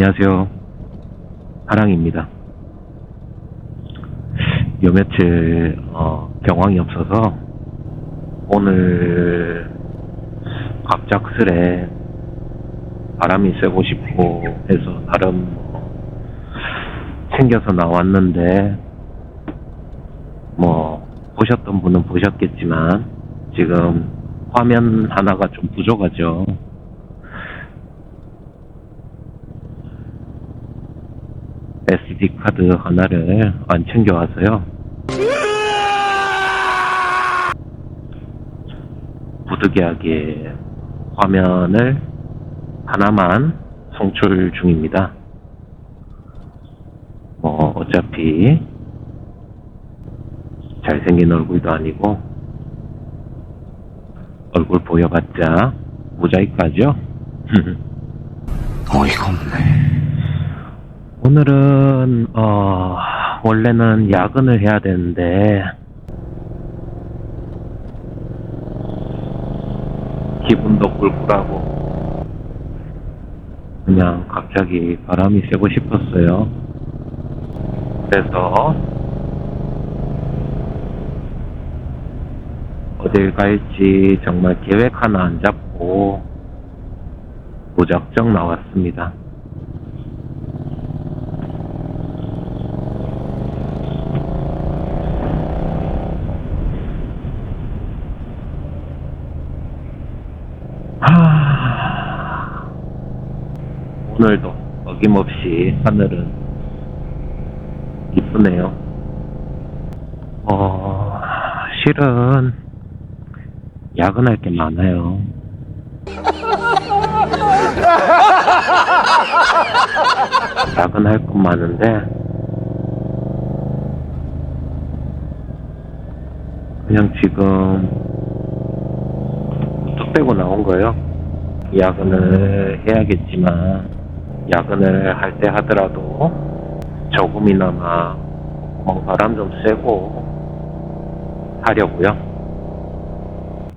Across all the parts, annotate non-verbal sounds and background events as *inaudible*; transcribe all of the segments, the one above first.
안녕하세요. 하랑입니다. 요 며칠 어, 경황이 없어서 오늘 갑작스레 바람이 쐬고 싶고 해서 나름 뭐 챙겨서 나왔는데 뭐 보셨던 분은 보셨겠지만 지금 화면 하나가 좀 부족하죠. SD 카드 하나를 안 챙겨와서요. 부득이하게 화면을 하나만 송출 중입니다. 뭐 어차피 잘생긴 얼굴도 아니고 얼굴 보여봤자 모자이크하죠? *laughs* 어이가 없네. 오늘은 어 원래는 야근을 해야 되는데 기분도 꿀꿀하고 그냥 갑자기 바람이 쐬고 싶었어요. 그래서 어딜 갈지 정말 계획 하나 안 잡고 무작정 나왔습니다. 하... 오늘도 어김없이 하늘은 이쁘네요. 어, 실은 야근할 게 많아요. 야근할 건 많은데 그냥 지금 뚝 빼고 나온 거예요. 야근을 해야겠지만 야근을 할 때 하더라도 조금이나마 뭐 바람 좀 쐬고 하려고요.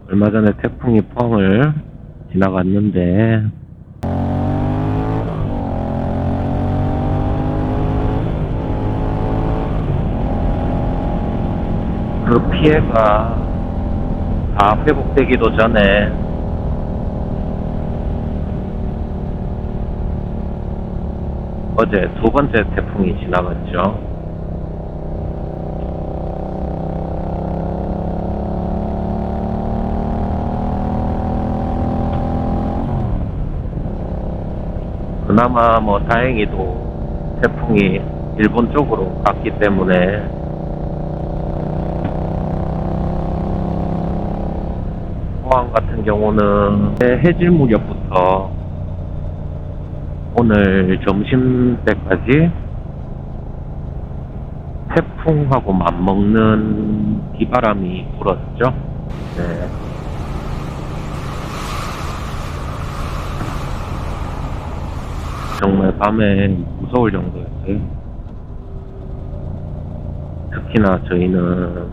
얼마 전에 태풍이 펑을 지나갔는데 그 피해가 다 회복되기도 전에 어제 두 번째 태풍이 지나갔죠. 그나마 뭐 다행히도 태풍이 일본 쪽으로 갔기 때문에 포항 같은 경우는 해질 무렵부터 오늘 점심 때까지 태풍하고 맞먹는 비바람이 불었죠. 네. 정말 밤에 무서울 정도였어요. 특히나 저희는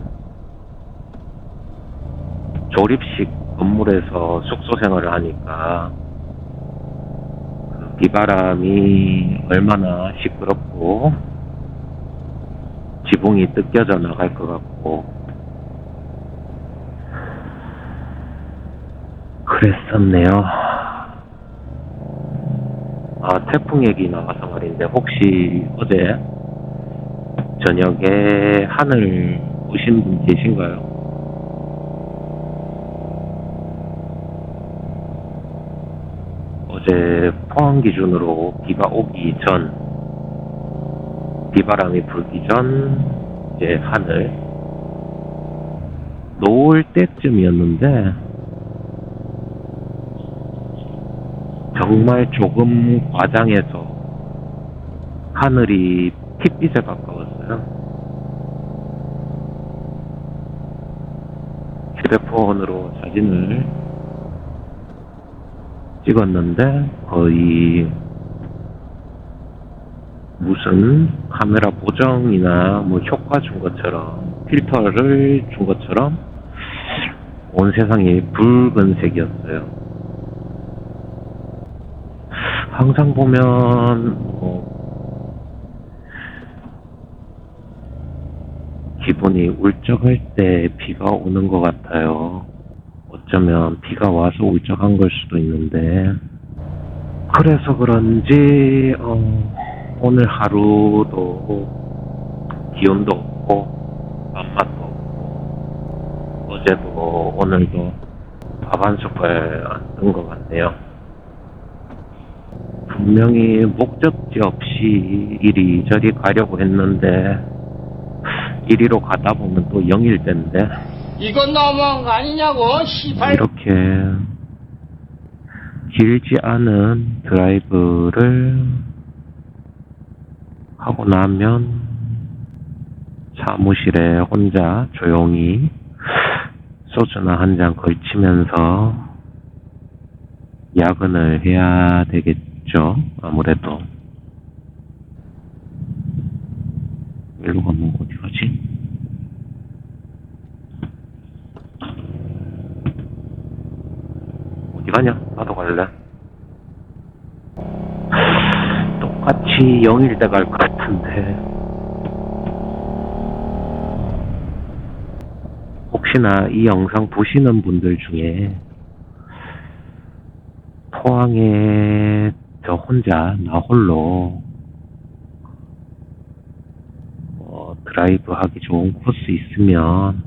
조립식 건물에서 숙소 생활을 하니까 그 비바람이 얼마나 시끄럽고 지붕이 뜯겨져 나갈 것 같고 그랬었네요. 아 태풍 얘기 나와서 말인데 혹시 어제 저녁에 하늘 보신 분 계신가요? 어제 포항 기준으로 비가 오기 전, 비바람이 불기 전, 이제 하늘, 노을 때쯤이었는데, 정말 조금 과장해서 하늘이 핏빛에 가까웠어요. 휴대폰으로 사진을 찍었는데 거의 무슨 카메라 보정이나 뭐 효과 준 것처럼 필터를 준 것처럼 온 세상이 붉은 색이었어요. 항상 보면 뭐 기분이 울적할 때 비가 오는 것 같아요. 어쩌면 비가 와서 울적한 걸 수도 있는데 그래서 그런지 어, 오늘 하루도 기운도 없고 밥맛도 없고 어제도 오늘도 밥 한 숟갈 안뜬것 같네요. 분명히 목적지 없이 이리저리 가려고 했는데 이리로 가다 보면 또 영일대인데 이건 너무한 거 아니냐고, 시발. 이렇게 길지 않은 드라이브를 하고 나면 사무실에 혼자 조용히 소주나 한 잔 걸치면서 야근을 해야 되겠죠. 아무래도. 일로 가면 어디 가지? 어디 가냐? 나도 갈래. 똑같이 영일대 갈것 같은데. 혹시나 이 영상 보시는 분들 중에 포항에 저 혼자 나 홀로 어, 드라이브 하기 좋은 코스 있으면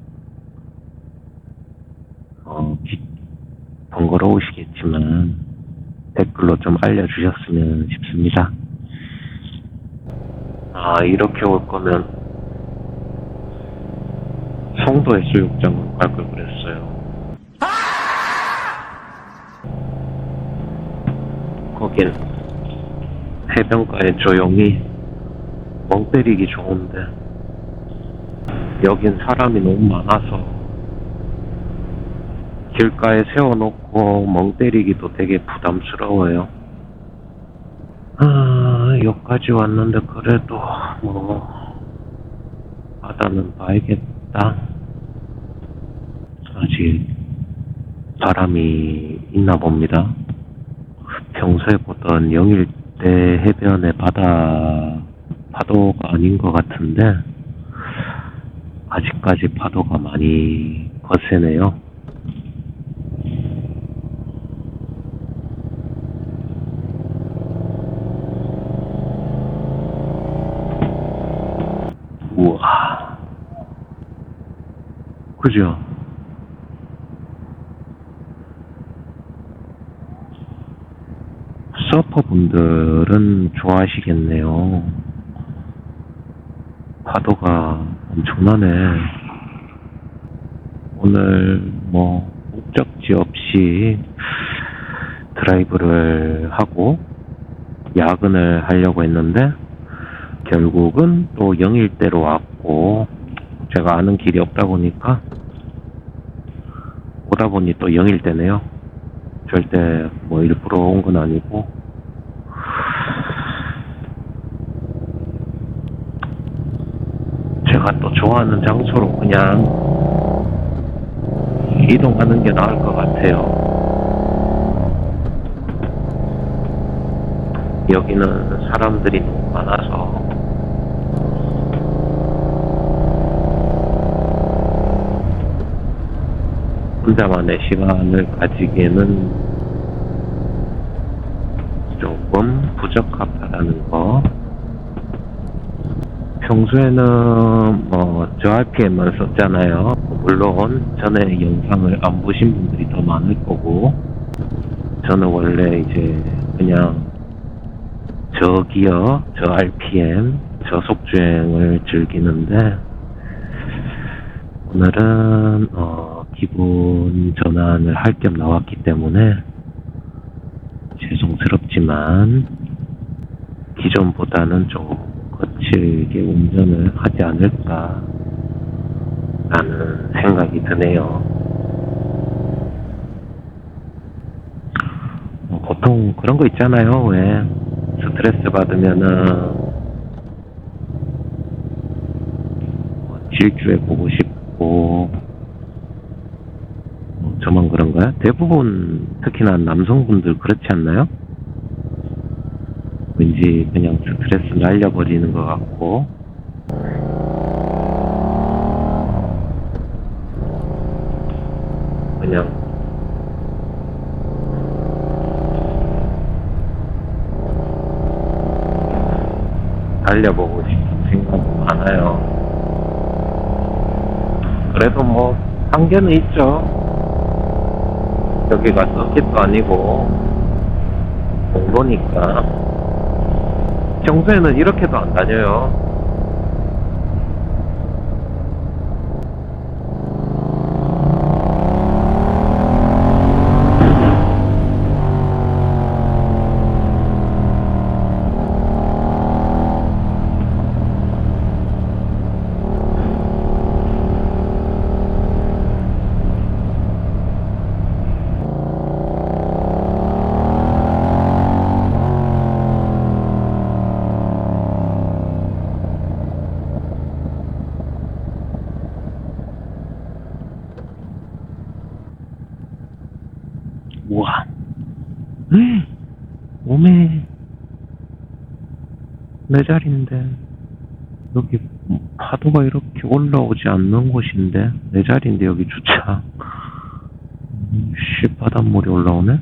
어, 기- 번거로우시겠지만 댓글로 좀 알려주셨으면 싶습니다. 아 이렇게 올 거면 송도 해수욕장 갈걸 그랬어요. 거긴 해변가에 조용히 멍 때리기 좋은데 여긴 사람이 너무 많아서 길가에 세워놓고 멍 때리기도 되게 부담스러워요. 아, 여기까지 왔는데 그래도 뭐 바다는 봐야겠다. 아직 바람이 있나 봅니다. 평소에 보던 영일대 해변의 바다 파도가 아닌 것 같은데 아직까지 파도가 많이 거세네요. 우와. 그죠? 서퍼분들은 좋아하시겠네요. 파도가 엄청나네. 오늘 뭐 목적지 없이 드라이브를 하고 야근을 하려고 했는데 결국은 또 영일대로 왔고 제가 아는 길이 없다 보니까 오다 보니 또 영일대네요. 절대 뭐 일부러 온 건 아니고 제가 또 좋아하는 장소로 그냥 이동하는 게 나을 것 같아요. 여기는 사람들이 너무 많아서 혼자만의 시간을 가지기에는 조금 부적합하다는 거. 평소에는 뭐 저 RPM만 썼잖아요. 물론 전에 영상을 안 보신 분들이 더 많을 거고 저는 원래 이제 그냥 저기요, 저 RPM, 저속 주행을 즐기는데 오늘은 어, 기분 전환을 할 겸 나왔기 때문에 죄송스럽지만 기존보다는 좀 거칠게 운전을 하지 않을까 라는 생각이 드네요. 어, 보통 그런 거 있잖아요. 왜 스트레스 받으면은 뭐 질주해 보고 싶고 뭐 저만 그런가요? 대부분 특히나 남성분들 그렇지 않나요? 왠지 그냥 스트레스 날려버리는 것 같고 그냥 달려보고 싶은 생각이 많아요. 그래도 뭐 한계는 있죠. 여기가 서킷도 아니고 공도니까 평소에는 이렇게도 안 다녀요. 우와. 음, 오메. 내 자리인데. 여기 파도가 이렇게 올라오지 않는 곳인데. 내 자리인데 여기 주차. 음, 씨, 바닷물이 올라오네?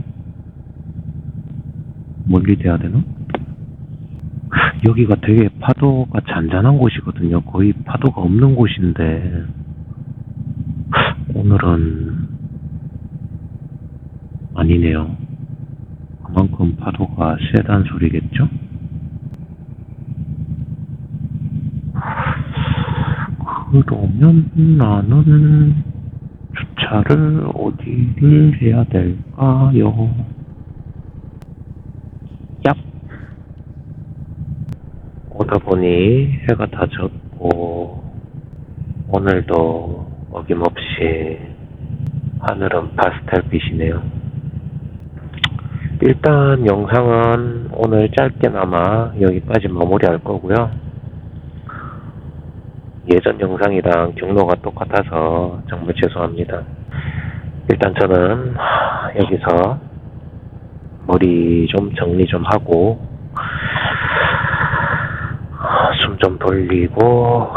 멀리 돼야 되나? 여기가 되게 파도가 잔잔한 곳이거든요. 거의 파도가 없는 곳인데. 오늘은 아니네요. 그만큼 파도가 세단 소리겠죠? 그러면 나는 주차를 어디를 해야 될까요? 얍! 오다 보니 해가 다 졌고, 오늘도 어김없이 하늘은 파스텔빛이네요. 일단 영상은 오늘 짧게나마 여기까지 마무리할 거고요. 예전 영상이랑 경로가 똑같아서 정말 죄송합니다. 일단 저는 여기서 머리 좀 정리 좀 하고 숨 좀 돌리고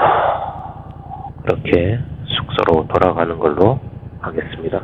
그렇게 숙소로 돌아가는 걸로 하겠습니다.